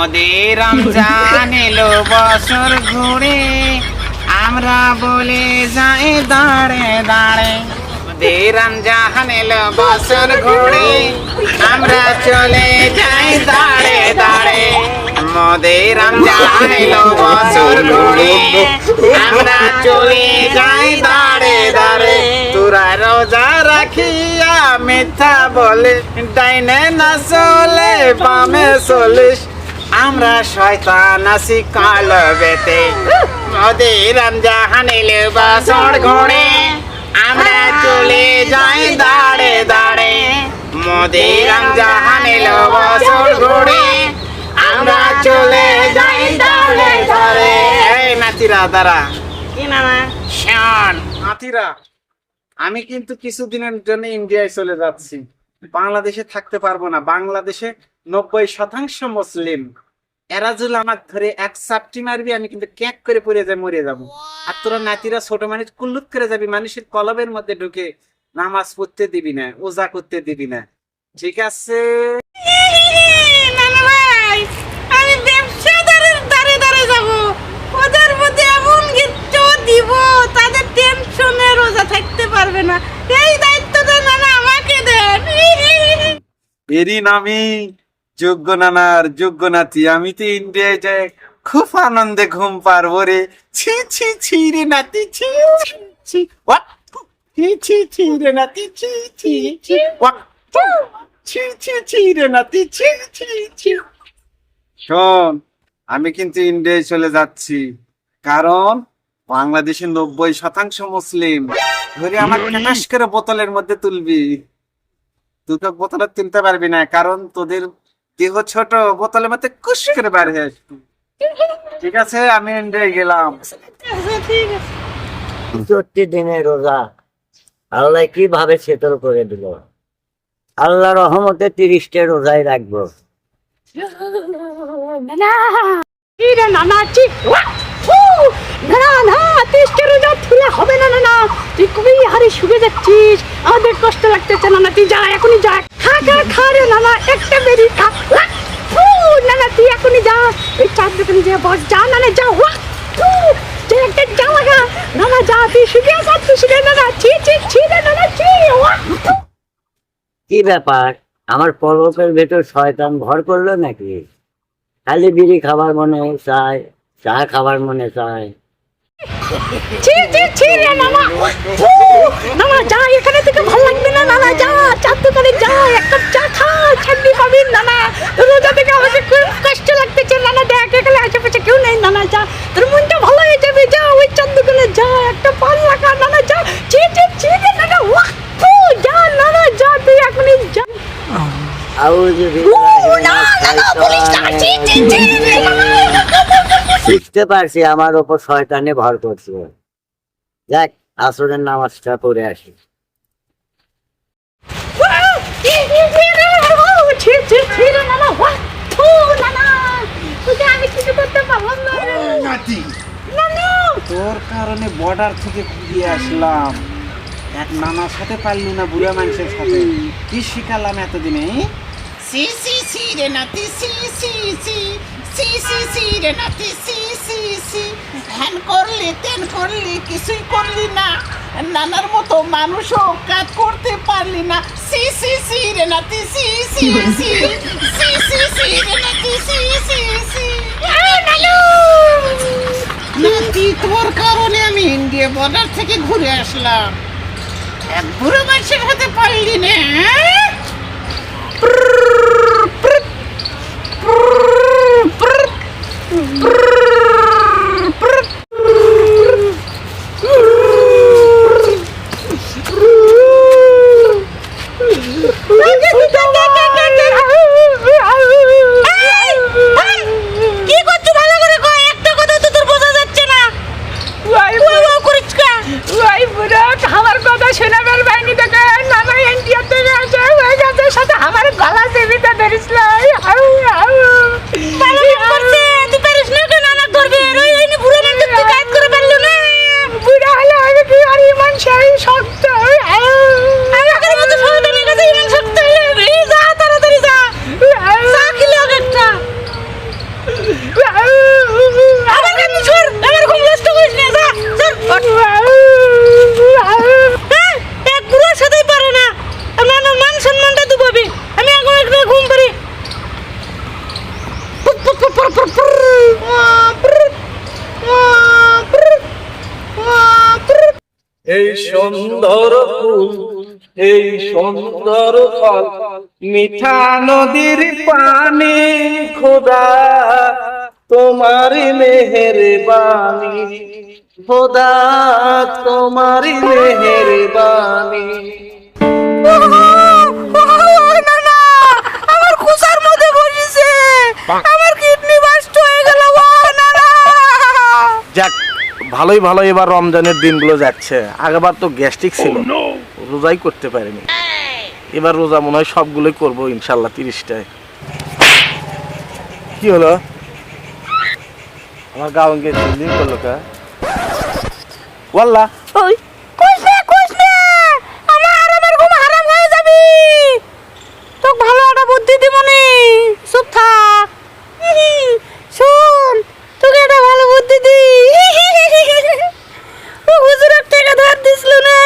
ওদের রমজান এলো বছর ঘুরে। আমরা বলে যাই দাঁড়ে দাঁড়ে। ওদের রমজান এলো বছর ঘুরে। আমরা চলে যাই দাঁড়ে দাঁড়ে। মোদের রমজান এলো বছর ঘুরে। আমরা চলে যাই দাঁড়ে দাঁড়ে। তোরা রোজা রাখিয়া মিথ্যা বলে, ডাইনে না চলে, বামে চলিস। আমরা শয়তান আছি কালো বেতে মোদের রমজান এলো বছর ঘুরে আমরা চলে যাই দাঁড়ে দাঁড়ে। মোদের এলো বছর ঘুরে আমরা চলে যাই দাঁড়ে দাঁড়ে। এই নাতিরা দাঁড়া। কি নানা শোন। নাতিরা আমি কিন্তু কিছুদিনের জন্য ইন্ডিয়ায় চলে যাচ্ছি। বাংলাদেশে থাকতে পারব না। বাংলাদেশে নব্বই শতাংশ মুসলিম। এরা যদি ধরে এক মারবি, আমি কিন্তু ক্যাক করে পড়ে যাই, মরে আর তোরা নাতিরা ছোট মানুষ, কুল্লুত করে যাবি, মানুষের কলবের মধ্যে ঢুকে নামাজ পড়তে দিবি না ওজা করতে দিবি না। ঠিক আছে? দিব, তাদের রোজা থাকতে পারবে না। এই এরই নামি যোগ্য নানার যোগ্য নাতি আমি তো ইন্ডিয়ায় যাই খুব আনন্দে ঘুম পারব রে। ছি ছি ছি রে নাতি ছি ছি ছি ছি ছি রে নাতি ছি ছি ছি ছি ছি ছি রে নাতি ছি ছি ছি। শোন আমি কিন্তু ইন্ডিয়ায় চলে যাচ্ছি কারণ বাংলাদেশে নব্বই শতাংশ মুসলিম। ধরে আমার ক্যাশ করে বোতলের মধ্যে তুলবি। দুটো বোতলে তুলতে পারবি না কারণ তোদের দেহ ছোট বোতলের মধ্যে কুশ করে বার হয়ে আসবি ঠিক আছে আমি ইন্ডিয়ায় গেলাম আচ্ছা, চোদ্দটি দিনে রোজা আল্লাহ কীভাবে সেতল করে দিল আল্লাহ রহমতে তিরিশটা রোজাই রাখব ঠিক না না আমাদের কষ্ট লাগতেছে, না তুই যা, এখনই যা। খা খা রে তুই যা। যা যা যা তুই কি ব্যাপার? আমার পর্বতের ভেতর শয়তান ভর করল নাকি? খালি বিড়ি খাবার মনে চায়, চা খাবার মনে চায়। ছি ছি ছি রে নানা। ফু, নানা যা এখানে থেকে ভালো লাগবে না নানা যা চার দোকানে যা এক কাপ চা খা ছাড়বি পাবি নানা। রোজা থেকে আমাকে খুব কষ্ট লাগতেছে নানা দেখ এখানে আশেপাশে কেউ নেই নানা যা। তোর মনটা ভালো হয়ে যাবে যা ওই চার দোকানে যা একটা পান লাগা নানা যা। ছি ছি ছি রে নানা ওয়াহ ফু, যা নানা যা তুই এখনই যা। বুঝতে পারছি, আমার ওপর শয়তানে ভর করছে। যাক, আসরের নামাজটা পড়ে আসি। তোর কারণে বর্ডার থেকে ঘুরিয়ে আসলাম। এক নানার সাথে পারলি না বুড়া মানুষের সাথে। কি শিখালাম এতদিনে সি সি সি রে নাতি সি সি সি সি সি সি রে নাতি সি সি সি হ্যান করলি তেন করলি কিছুই করলি না নানার মতো মানুষও কাজ করতে পারলি না সি সি সি রে নাতি সি সি সি সি সি সি রে নাতি সি সি সি নাতি তোর কারণে আমি ইন্ডিয়া বর্ডার থেকে ঘুরে আসলাম। এক বুড়ো মানুষের হাতে পারলি না হ্যাঁ? কি করছ ভালো করে কয় একটা কথা তো তোর বোঝা যাচ্ছে না ওয়াই ওয়াই করিস কা ওয়াই বুড়ো আমার কথা শোনা বের বাইনি থেকে নানা ইন্ডিয়া থেকে আসে ওই গাছের সাথে আমার গলা চেপিতে ধরিস লাই আউ আউ পালন করছে তুই পারিস না কেন পুর পুর পুর এই সুন্দর ফুল এই সুন্দর ফল মিঠা নদীর পানি খোদা তোমার মেহের বাণী খোদা তোমার মেহের বাণী আমার খুসার মধ্যে বসেছে। ভালোই ভালো এবার রমজানের দিনগুলো যাচ্ছে। আগেবার তো গ্যাস্ট্রিক ছিল। রোজাই করতে পারিনি। এবার রোজা মনে হয় সবগুলোই করব ইনশাল্লাহ তিরিশটায়। কি হলো? আমার গাউন গেছে করল কা? ওয়াল্লা ওই কইস না কইস না আমার আমার ঘুম হারাম হয়ে যাবে তোকে ভালো একটা বুদ্ধি দিমনি চুপ থাক হিহি, শোন তোকে একটা ভালো বুদ্ধি দি ও হুজুরের টাকা ধার দিছিল না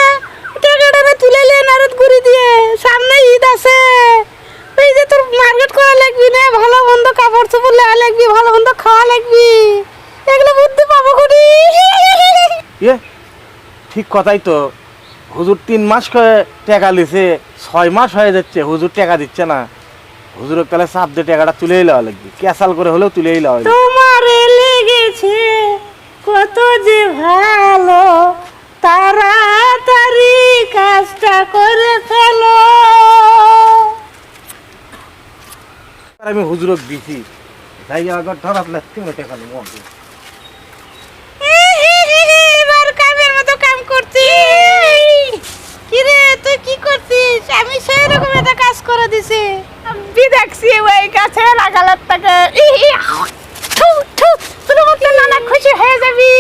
টাকাটা না তুলে লে নারদ করে দিয়ে সামনে ঈদ আছে। এই যে তোর মার্কেট করা লাগবি না ভালো মন্দ কাপড় চোপড় লেওয়া লাগবি ভালো মন্দ খাওয়া লাগবি। এগুলো বুদ্ধি পাবো কুড়ি ইয়ে ঠিক কথাই তো। হুজুর তিন মাস করে টাকা লিছে ছয় মাস হয়ে যাচ্ছে হুজুর টাকা দিচ্ছে না। হুজুরের তাহলে চাপ দিয়ে টাকাটা তুলেই লওয়া লাগবে ক্যাসাল করে হলেও তুলেই লওয়া লাগবে। তোমারে লেগেছে কত যে ভালো আমি হুজুরক দিছি তাই আবার ধরাত লাগতে মতো কাম করছি কিরে তুই কি করছিস? আমি সেই রকম একটা কাজ করে দিছি। আমি দেখছি ওই গাছে লাগালার তোর নানা খুশি হয়ে যাবি।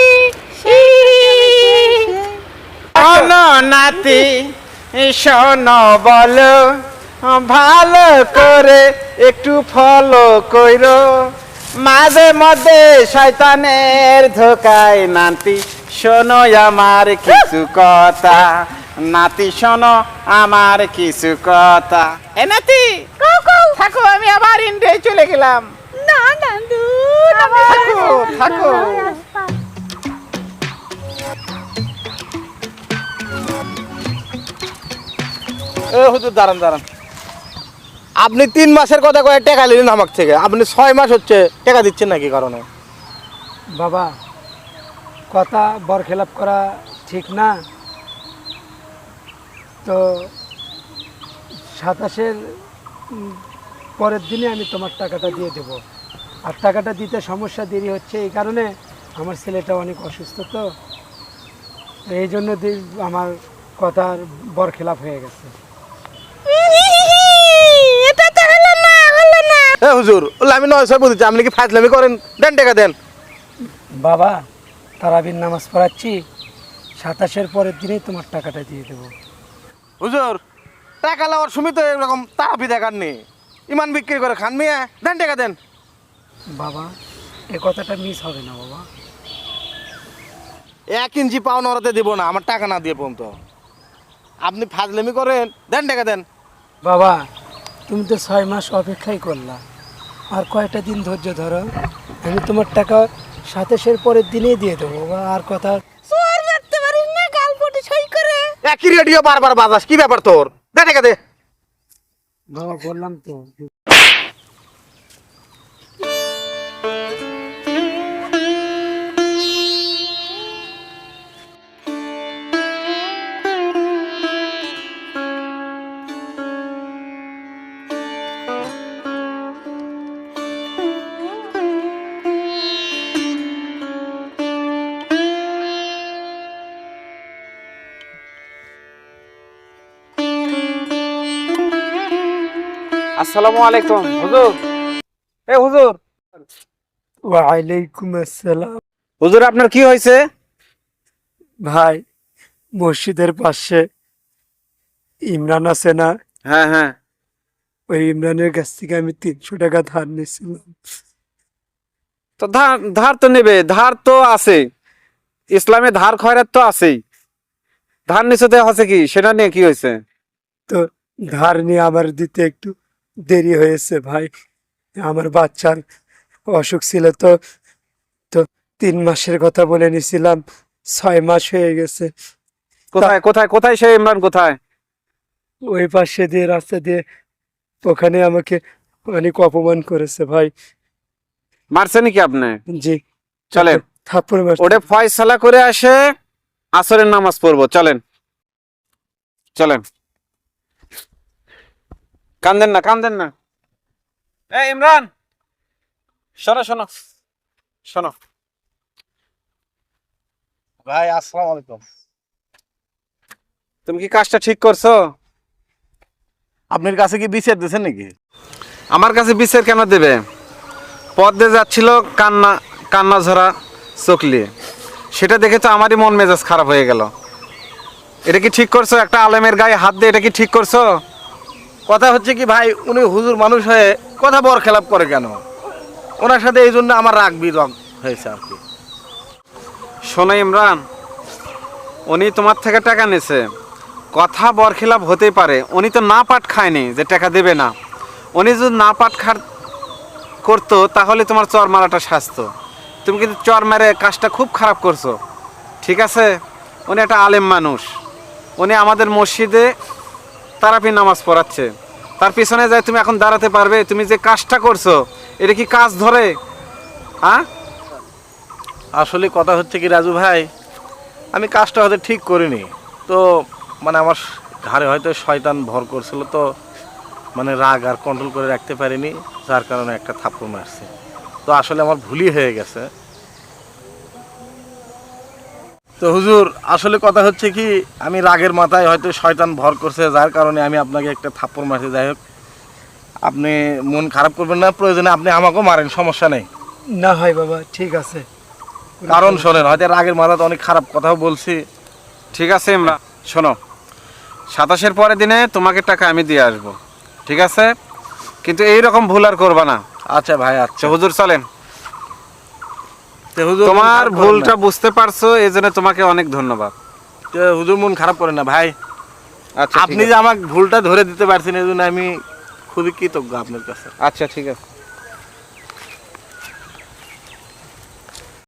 নাতি শোনো বলো ভালো করে একটু ফলো কইরো। মাঝে মধ্যে শয়তানের ধোকায় নাতি শোনো আমার কিছু কথা। নাতি শোনো আমার কিছু কথা। এ নাতি থাকো আমি আবার ইন্ডিয়ায় চলে গেলাম। না নান্দু থাকো থাকো। হুজুর দাঁড়ান দাঁড়ান। আপনি তিন মাসের কথা কয়ে টাকা নিলেন আমার থেকে। আপনি ছয় মাস হচ্ছে টাকা দিচ্ছেন নাকি কারণে? বাবা, কথা বরখেলাপ করা ঠিক না। তো সাতাশের পরের দিনে আমি তোমার টাকাটা দিয়ে দেব। আর টাকাটা দিতে সমস্যা দেরি হচ্ছে এই কারণে আমার ছেলেটা অনেক অসুস্থ তো। এই জন্য আমার কথার বরখেলাপ হয়ে গেছে এটা তো হলো না এ হুজুর। আমি নয় ছয় বুঝেছি। আপনি কি ফাজলামি করেন? দেন টাকা দেন। বাবা তারাবির নামাজ পড়াচ্ছি। সাতাশের পরের দিনেই তোমার টাকাটা দিয়ে দেবো। হুজুর টাকা লওয়ার সময় তো এরকম তারাপি দেখার নেই। ইমান বিক্রি করে খান মিয়া। দেন টাকা দেন। বাবা এ কথাটা মিস হবে না বাবা। এক ইঞ্চি পাও নড়াতে দিব না আমার টাকা না দিয়ে পর্যন্ত। আপনি ফাজলামি করেন দেন টাকা দেন। বাবা তুমি তো ছয় মাস অপেক্ষাই করলা। আর কয়েকটা দিন ধৈর্য ধরো আমি তোমার টাকা সাতাশের পরের দিনেই দিয়ে দেবো আর কথা চোর মারতে পারিস না গাল পটে সই করে। একই রেডিও বারবার বাজাস কি ব্যাপার তোর? দেখে টাকা দে। বাবা বললাম তো। আসসালামু আলাইকুম। হুজুর। এ হুজুর। ওয়ালাইকুম আসসালাম। হুজুর আপনার কি হয়েছে? ভাই মসজিদের পাশে ইমরান আছে না? হ্যাঁ হ্যাঁ। ওই ইমরানের কাছ থেকে আমি তিনশো টাকা ধার নিয়েছিলাম। তো ধার ধার তো নেবে ধার তো আছে ইসলামে ধার খয়রাত তো আছেই। ধার নিচে হচ্ছে কি? সেটা নিয়ে কি হয়েছে? তো ধার নিয়ে আবার দিতে একটু দেরি হয়েছে ভাই। আমার বাচ্চার অসুখ ছিল তো তো তিন মাসের কথা বলে নিছিলাম ছয় মাস হয়ে গেছে। কোথায় কোথায় কোথায় সে ইমরান কোথায়? ওই পাশে দিয়ে রাস্তা দিয়ে ওখানে আমাকে অনেক অপমান করেছে ভাই। মারছে নাকি আপনি? জি। চলেন। থাপ্পড় মারছে। ওটা ফয়সালা করে আসে আসরের নামাজ পড়ব চলেন। চলেন। কান্দেন না কান্দেন না। এই ইমরান! শোনো শোনো। শোনো। ভাই আসসালামু আলাইকুম। তুমি কি কাজটা ঠিক করছ? আপনার কাছে কি বিচার দিয়েছেন নাকি? আমার কাছে বিচার কেন দেবে? পথ দিয়ে যাচ্ছিল কান্না কান্না ঝরা চকলি সেটা দেখে তো আমারই মন মেজাজ খারাপ হয়ে গেল। এটা কি ঠিক করছ? একটা আলেমের গায়ে হাত দিয়ে এটা কি ঠিক করছ? কথা হচ্ছে কি, ভাই, উনি হুজুর মানুষ হয়ে কথা বর খেলাপ করে কেন? ওনার সাথে এই জন্য আমার রাগ বিরগ হয়েছে আর কি। শোনো ইমরান, উনি তোমার থেকে টাকা নিছে। কথা বরখিলাপ হতেই পারে, উনি তো না পাট খায়নি যে টাকা দেবে না। উনি যদি না পাট খার করতো, তাহলে তোমার চর মারাটা স্বাস্থ্য তুমি কিন্তু চর মেরে কাজটা খুব খারাপ করছ। ঠিক আছে? উনি একটা আলেম মানুষ। উনি আমাদের মসজিদে তারাপি নামাজ পড়াচ্ছে। তার পিছনে যায়, তুমি এখন দাঁড়াতে পারবে? তুমি যে কাজটা করছ, এটা কি কাজ ধরে? হ্যাঁ আসলে কথা হচ্ছে কি রাজু ভাই, আমি কাজটা হয়তো ঠিক করিনি। তো মানে আমার ঘাড়ে হয়তো শয়তান ভর করছিল, তো মানে রাগ আর কন্ট্রোল করে রাখতে পারিনি, যার কারণে একটা থাপ্পড় মারছে। তো আসলে আমার ভুলই হয়ে গেছে। তো হুজুর আসলে কথা হচ্ছে কি আমি রাগের মাথায় হয়তো শয়তান ভর করছে যার কারণে আমি আপনাকে একটা থাপ্পড় মারছি। যাই হোক আপনি মন খারাপ করবেন না প্রয়োজনে আপনি আমাকেও মারেন সমস্যা নেই। না হয় বাবা ঠিক আছে। কারণ শোনেন হয়তো রাগের মাথাতে অনেক খারাপ কথাও বলছি। ঠিক আছে ইমরান শোনো। সাতাশের পরের দিনে তোমাকে টাকা আমি দিয়ে আসব। ঠিক আছে? কিন্তু এই রকম ভুল আর করবা না। আচ্ছা ভাই আচ্ছা। হুজুর চলেন। তোমার ভুলটা বুঝতে পারছ এই জন্য তোমাকে অনেক ধন্যবাদ। হুজুর মন খারাপ করে না ভাই। আচ্ছা আপনি যে আমাকে ভুলটা ধরে দিতে পারছেন এই জন্য আমি খুবই কৃতজ্ঞ আপনার কাছে। আচ্ছা ঠিক আছে।